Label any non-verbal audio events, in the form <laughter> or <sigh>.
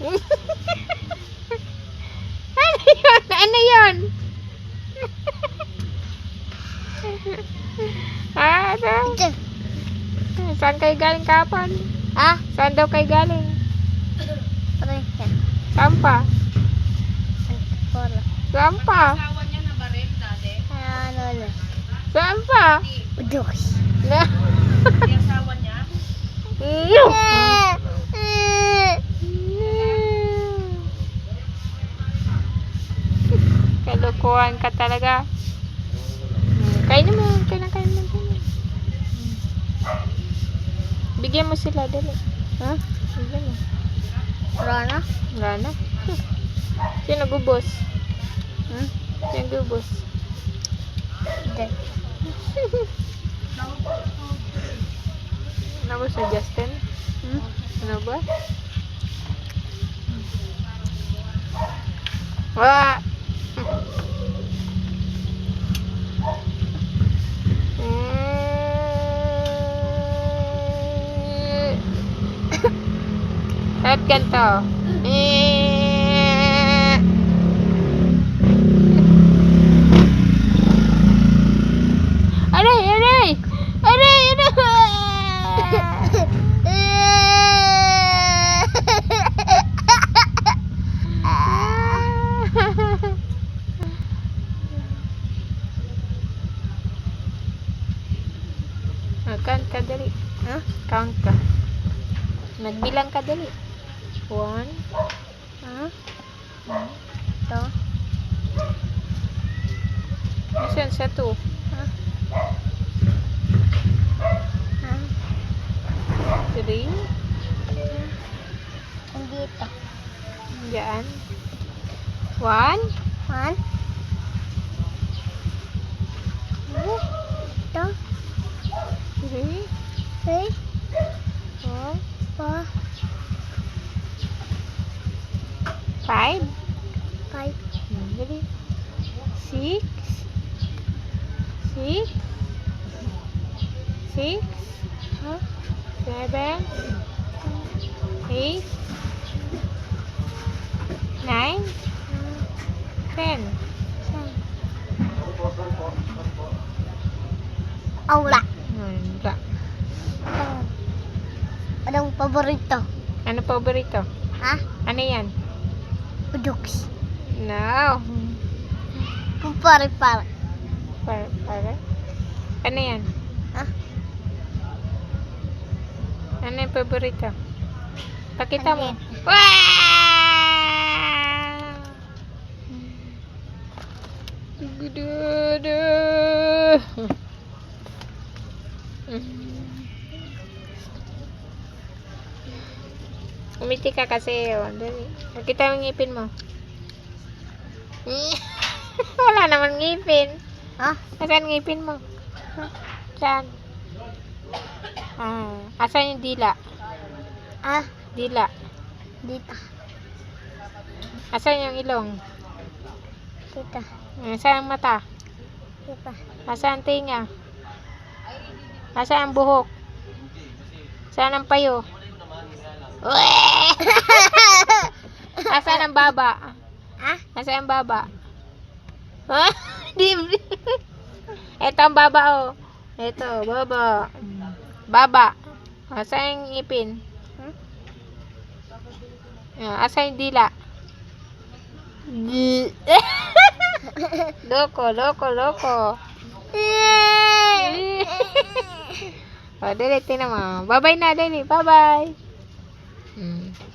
ano yun? Ano yun? ah, ano? Saan kayo galing kapon? Ah, Saan daw kayo galing? pare yan. Saan pa? Saan pa? Ano na? Saan pa? Udoks. Na. Kalukuhan ka talaga. Hmm, Kainin mo, kainin, kainin mo. kainin. Hmm. Bigyan mo sila, dali. Ha? Bigyan mo. Wala na? Wala na. <laughs> Sino gubos? Hmm? Sino gubos? Ito. <laughs> Ano ba si Justin? Hmm? Ano ba? Wala. At ganito. Eh. Aray, aray! Aray, aray! Ah, Count ka dali. Ha? Count ka. Nagbilang ka dali. One. Ha? Ito. Asan sa two? Ha? Ha? Three. Hindi ito. Diyan. One. One. Ito. Three. Three. Four. Four. Five. Five. Hmm, Dali. Six. Six. Six. Ha? Seven. Eight. Nine. Ten. Aula. Wala. Ito. Anong paborito? Ano paborito? Ha? Ano yan? Udoks. No. Kung pare-pare. Para, para. Ano yan? Ha? Ano yung paborito? Pakita mo. Ano yan? Wow! Umiti ka kasi. Oh. Dali. Nakita yung ngipin mo. <laughs> Wala naman ngipin. Ha? Asan ngipin mo? Saan? Ah, asan yung dila? Ah, Dila. dito. Asan yung ilong? Dito. Asan ang mata? Dito. Asan ang tinga? Asan ang buhok? Asan ang payo? Uwe! Asan ang baba? Ha? <laughs> Asan ang baba? Ha? Di Ito ang baba oh. Ito, baba. Baba. Asan yung ipin? Hmm? Ah, Asan yung dila? <laughs> loko, loko, loko. <laughs> o, dali, tinan mo. Bye-bye na, dali. Bye-bye. Hmm.